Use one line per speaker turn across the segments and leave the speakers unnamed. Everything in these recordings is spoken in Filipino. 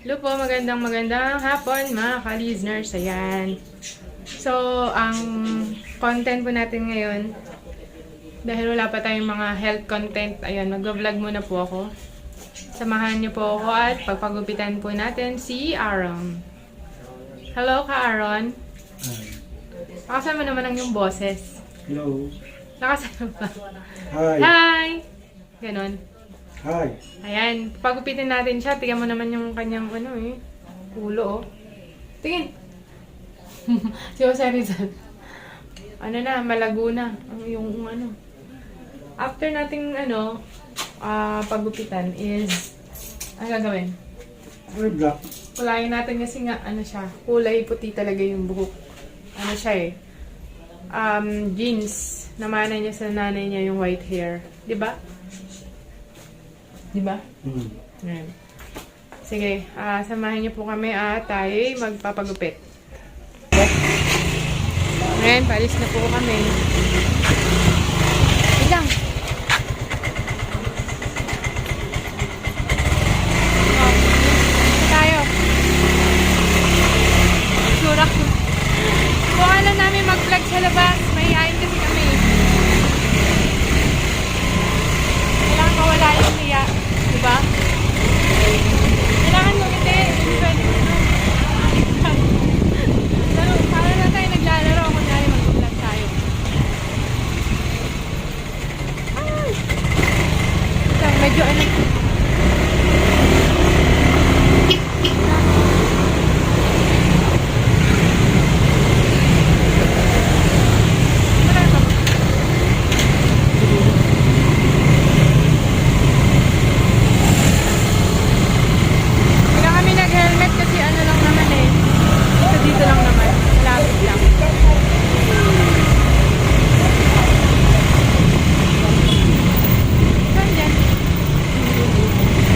Hello po, magandang magandang hapon mga ka-listeners. Ayan. So, ang content po natin ngayon, dahil wala pa tayong mga health content, ayan, mag-vlog muna po ako. Samahan niyo po ako at pagpagupitan po natin si Aaron. Hello ka, Aaron. Nakasan mo naman ang yung boses.
Hello.
Nakasan mo ba?
Hi.
Hi! Ganon.
Hi.
Ayan, pagupitin natin siya. Tingnan mo naman yung kanyang ano eh. Ulo oh. Tingin. si Jose Rizal. Ano na, malago na. Ang yung ano. After nating ano, ah pagupitan is, ano gagawin?
We're black.
Kulayin natin kasi nga, ano siya, kulay puti talaga yung buhok. Ano siya eh. Um, jeans. Namana niya sa nanay niya yung white hair. Di ba? Di ba?
Hmm.
Ayan. Sige, ah samahan niyo po kami at tayo magpapagupit. Ayan, palis na po kami. Wait lang. Oh, tayo. Sura ko. Kung alam namin mag-vlog sa labas, mahihayin kasi kami. Kailangan mawala yung hiya. Diba? Kailangan mo hindi. Hindi pwede mo na. Pero para na tayo naglalaro kung tayo mag-vlog tayo. Ay! Ito, medyo ano. Wala ba? Kaya kami nag-helmet kasi ano lang naman eh. Dito dito lang naman. Lapit lang. Saan dyan?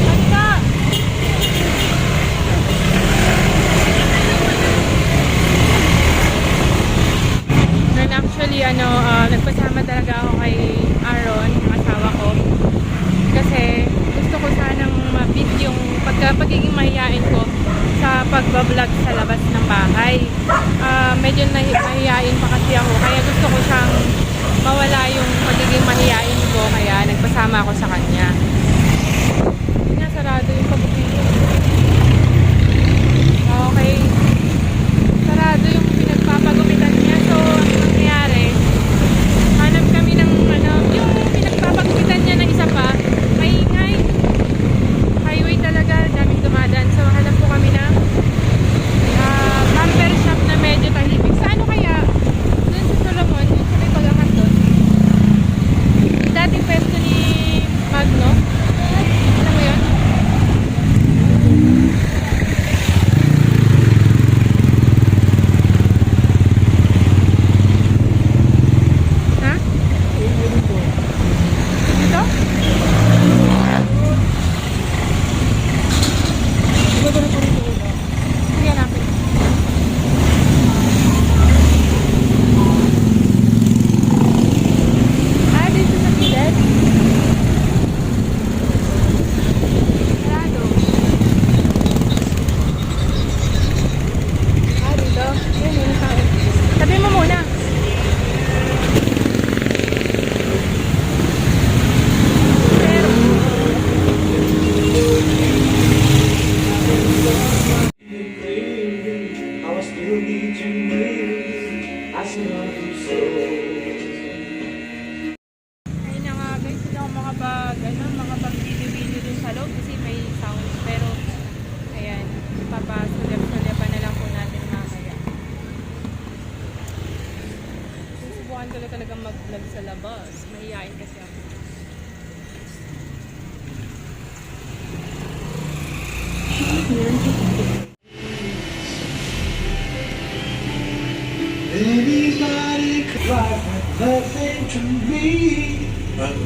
Basta! And actually, ano, ah, nagpasama talaga ako kay Aaron, yung asawa ko. Kasi gusto ko sanang ma-beat yung pagka pagiging mahihain ko sa pagbablog sa labas ng bahay. Ah, medyo nahi- mahihain pa kasi ako, kaya gusto ko siyang mawala yung pagiging mahihain ko, kaya nagpasama ako sa kanya. Hindi nga, sarado yung pagbubito.
Jesus.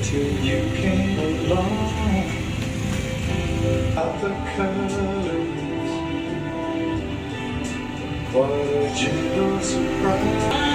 Until you came along. Out the colors, what a gentle surprise.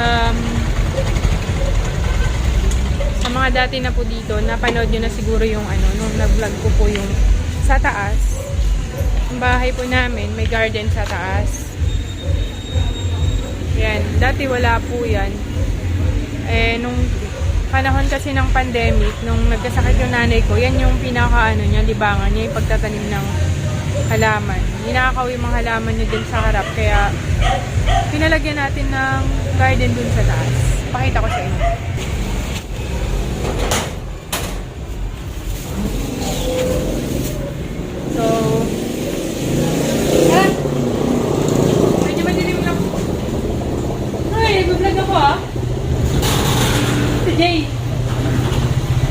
Um, sa mga dati na po dito, napanood nyo na siguro yung ano, nung nag-vlog ko po yung sa taas. Ang bahay po namin, may garden sa taas. Yan, dati wala po yan. Eh, nung panahon kasi ng pandemic, nung nagkasakit yung nanay ko, yan yung pinaka ano niya, libangan niya, yung pagtatanim ng halaman. Ninakaw yung mga halaman niya dun sa harap, kaya pinalagyan natin ng garden dun sa taas. Pakita ko sa inyo. So, ah! Medyo madilim ako ah. Si Jay.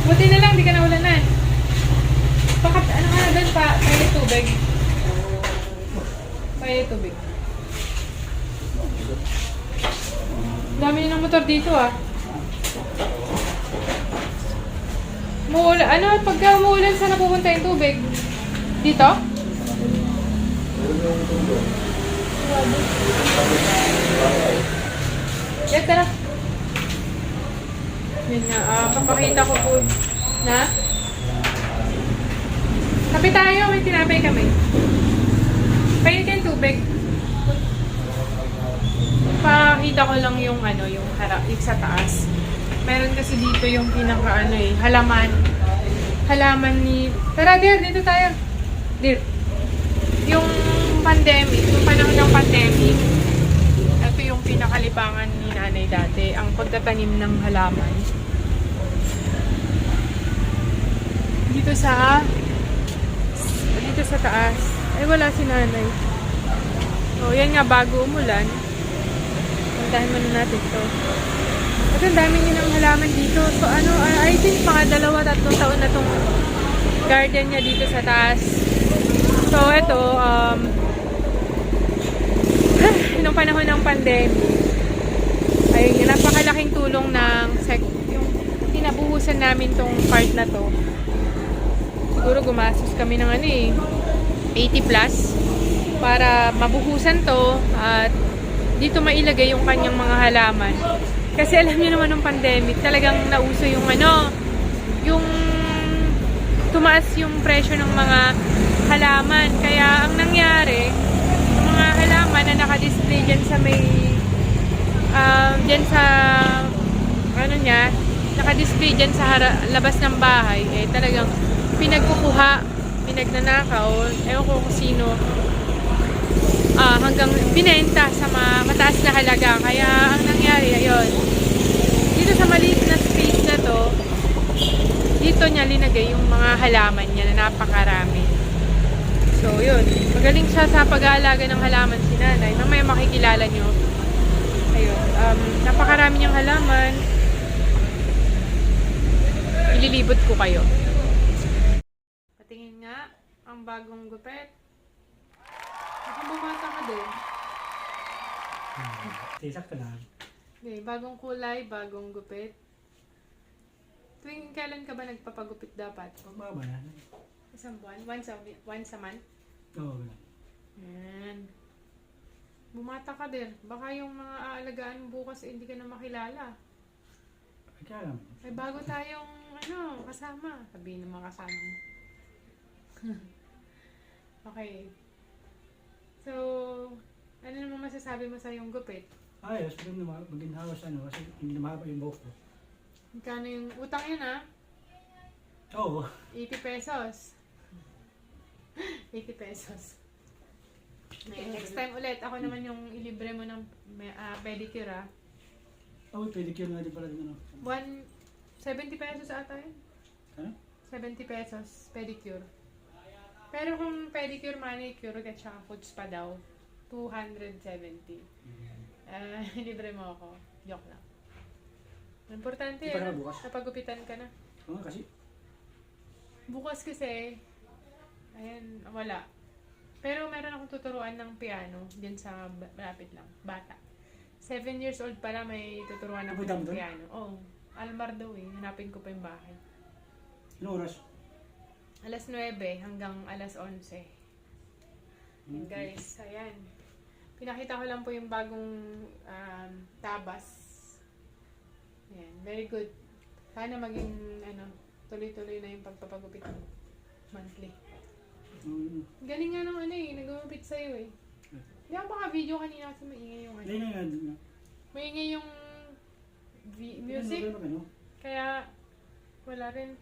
Buti na lang, di ka naulanan. Baka, ano nga na doon pa, payo tubig. Payo tubig. Dami na ng motor dito ah. Muulan, ano, pagka umuulan, saan napupunta yung tubig? Dito? Yan, tara. Yan nga, ah, papakita ko po na Kape tayo, may tinapay kami. Pahingi kayong tubig. Pakita ko lang yung ano, yung harap, yung sa taas. Meron kasi dito yung pinaka ano eh, halaman. Halaman ni... Tara, Dir, dito tayo. Dir. Yung pandemic, yung panahon ng pandemic, ito yung pinakalibangan ni nanay dati, ang pagtatanim ng halaman. Dito sa dito sa taas. Ay, wala si nanay. So, yan nga, bago umulan. Puntahan muna natin to. At ang dami niya ng halaman dito. So, ano, I I think mga dalawa, tatlong taon na tong garden niya dito sa taas. So, ito, um, nung panahon ng pandemic, ay napakalaking tulong ng sec, yung tinabuhusan namin tong part na to siguro gumastos kami ng ano eh, 80 plus para mabuhusan to at dito mailagay yung kanyang mga halaman. Kasi alam niyo naman ng pandemic, talagang nauso yung ano, yung tumaas yung presyo ng mga halaman. Kaya ang nangyari, yung mga halaman na nakadisplay dyan sa may, um, dyan sa, ano niya, nakadisplay dyan sa labas ng bahay, eh talagang pinagkukuha, pinagnanakaw, ewan ko kung sino, ah, hanggang binenta sa ma- mataas na halaga. Kaya ang nangyari, ayun, dito sa maliit na space na to, dito niya linagay yung mga halaman niya na napakarami. So, yun. Magaling siya sa pag-aalaga ng halaman si nanay. Mamaya makikilala nyo. Ayun. Um, napakarami niyang halaman. Ililibot ko kayo. Patingin nga ang bagong gupet. Baka bumata ka din.
Sige, sakto lang.
Okay, bagong kulay, bagong gupit. Tuwing kailan ka ba nagpapagupit dapat?
Pagbaba na.
Isang buwan? Once a, once a month?
Oo, wala.
Yan. Bumata ka din. Baka yung mga aalagaan mo bukas eh, hindi ka na makilala.
Ay, kaya lang.
Ay bago tayong ano, kasama. Sabihin ng mga kasama mo. okay. So, ano naman masasabi mo sa yung gupit?
Ayos, maganda ma- mag-in-house ano, kasi hindi na mahaba yung buhok ko.
Magkano yung utang yun ah?
Oo.
80 pesos. 80 pesos. Next time ulit, ako naman yung ilibre mo ng ah, pedicure ah.
Oo, pedicure nga din pala din ano.
One, 70 pesos ata yun.
Ano?
70 pesos, pedicure. Pero kung pedicure, manicure, at saka foot spa daw, 270. Ah, libre mo ako. Joke lang. Importante
Di pa
eh,
na bukas?
napagupitan ka na.
Oo nga, kasi
Bukas kasi, ayan, wala. Pero meron akong tuturuan ng piano dyan sa ba- malapit lang, bata. Seven years old pala may tuturuan ako
Pupunta mo
ng
doon?
piano. Oo. Almar daw eh. Hanapin ko pa yung bahay.
ilang oras?
Alas 9 hanggang alas 11. Yan, guys, ayan. Pinakita ko lang po yung bagong um, tabas. Ayan, very good. Sana maging ano, tuloy-tuloy na yung pagpapagupit mo. Monthly.
Um,
Galing nga ng ano eh, nagumupit sa'yo eh. Hindi ako maka-video kanina kasi maingay yung ano. Maingay yung music. Kaya, wala rin.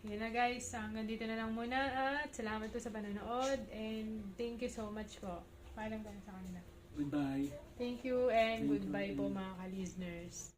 Yun na guys, hanggang dito na lang muna at salamat po sa panonood and thank you so much po. Paalam ka sa kanila.
Goodbye.
Thank you and
Thank you.
goodbye po mga ka-listeners.